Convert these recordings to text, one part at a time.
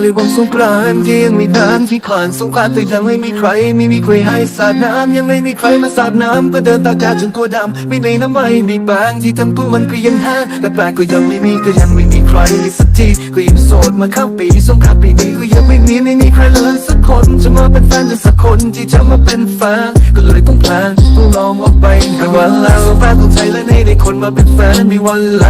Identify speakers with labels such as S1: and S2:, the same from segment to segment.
S1: เลยวันสงกรานที่ยังไม่นานที่ผ่านสงกรานแต่ยังไม่มีใคร ไม่มีใครให้สาดน้ำยังไม่มีใครมาสาดน้ำก็เดินตากแดดจนตัวดำไม่ในน้ำไม่มีบางที่ทำตัวมันก็ยังแห้าแต่แปลกก็ยังไม่มีก็ยังไม่มีใครสักทีก็ยังโสดมาเข้าปีสงกรานปีนี้ก็ยังไม่มีไม่มีใครเลยสักคนจะมาเป็นแฟนจะสักคนที่จะมาเป็นแฟนก็เลยต้องแพลนต้องลองออกไปกันวันแล้วแฟนต้องใจและใน คนมาเป็นแฟนมีวันไหล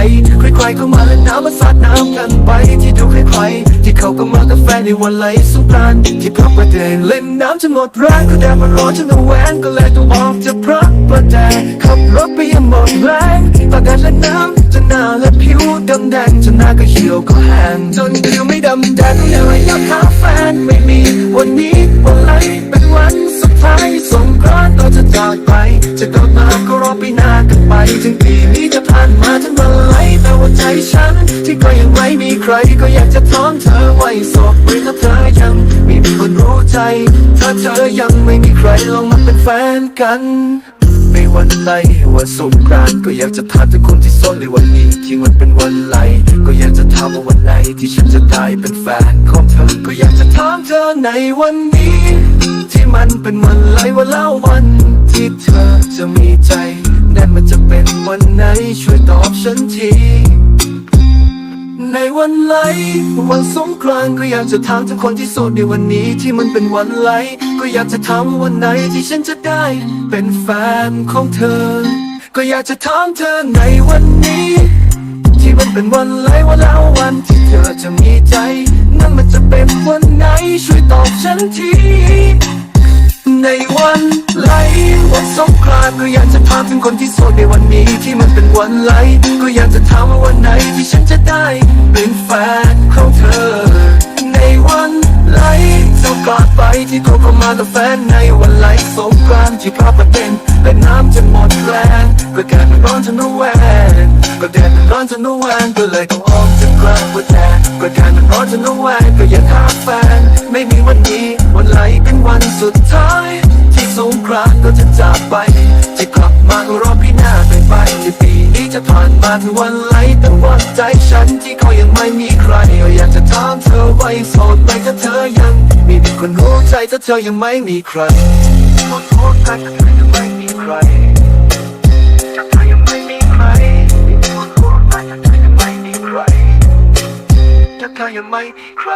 S1: ใครๆก็มาเล่นน้ำมาสาดน้ำกันไปที่ดูใครๆที่เขาก็มากับแฟนในวันไหลสงกรานต์ที่พักประเดงเล่นน้ำจนหมดแรงก็แดดมันร้อนจนระแวงก็เลยต้องออกจากพระประแดงขับรถไปยังหมดแรงตากแดดและน้ำจนหน้าและผิวดำแดงจนหน้าก็เหี่ยวก็แห้งจนผิวไม่ดำแดงเลยอยากหาแฟนไม่มีวันนี้ ม่มีใครก็อยากจะท้องเธอไว้สอบไว้ถ้าเธอยังไม่มีคนรู้ใจ ถ้าเธอยังไม่มีใครลองมาเป็นแฟนกันไม่วันไหลวันสงกรานต์ก็อยากจะถามทุกคนที่โซนในวันนี้ที่มันเป็นวันไหลก็อยากจะถามว่าวันไหนที่ฉันจะได้เป็นแฟนของเธอ ก็อยากจะถามเธอในวันนี้ ที่มันเป็นวันไหลวันแล้ววัน ที่เธอจะมีใจนั่นมันจะเป็นวันไหนช่วยตอบฉันที ในวันไหล วันสงกรานต์ก็อยากจะถามทุกคนที่โสดในวันนี้ที่มันเป็นวันไหล ก็อยากจะถามว่าวันไหนที่ฉันจะได้เป็นแฟนของเธอ ก็อยากจะถามเธอในวันนี้ ที่มันเป็นวันไหลวันแล้ววันที่เธอจะมีใจ นั่นมันจะเป็นวันไหนช่วยตอบฉันทีในวันไหลวันสงกรานต์ก็อยากจะถามถึงคนที่โสดในวันนี้ที่มันเป็นวันไหลก็อยากจะถามว่าวันไหนที่ฉันจะได้ เป็นแฟนของเธอ ในวันไหลเจ้ากลับไปที่โทรเข้ามากับแฟนในวันไหลสงกรานต์ที่พระประเด็นและน้ำจะหมดแรงก็แดดมันร้อนจนระแวงก็แดดมันร้อนจนระแวงก็เลยต้องออกจากกลางวันแดดก็แดดมันร้อนจนระแวงก็อย่ากหาแฟนไม่มีวันนี้วันไหลเป็นวันสุดท้าย สงกรานก็จะจากไป จะกลับมาก็รอพี่หน้าไปไปในปีนี้จะผ่านมาถึงวันไหลแต่ว่าใจฉันที่เขายังไม่มีใครอยากจะถามเธอไว้โสดไหมถ้าเธอยัง มีคนรู้ใจถ้าเธอยังไม่มีใครคนรู้ใจถ้าเธอยังไม่มีใครถ้าเธอยังไม่มีใครมีคนถ้าเธอยังไม่มีใครถ้าเธอยังไม่มีใคร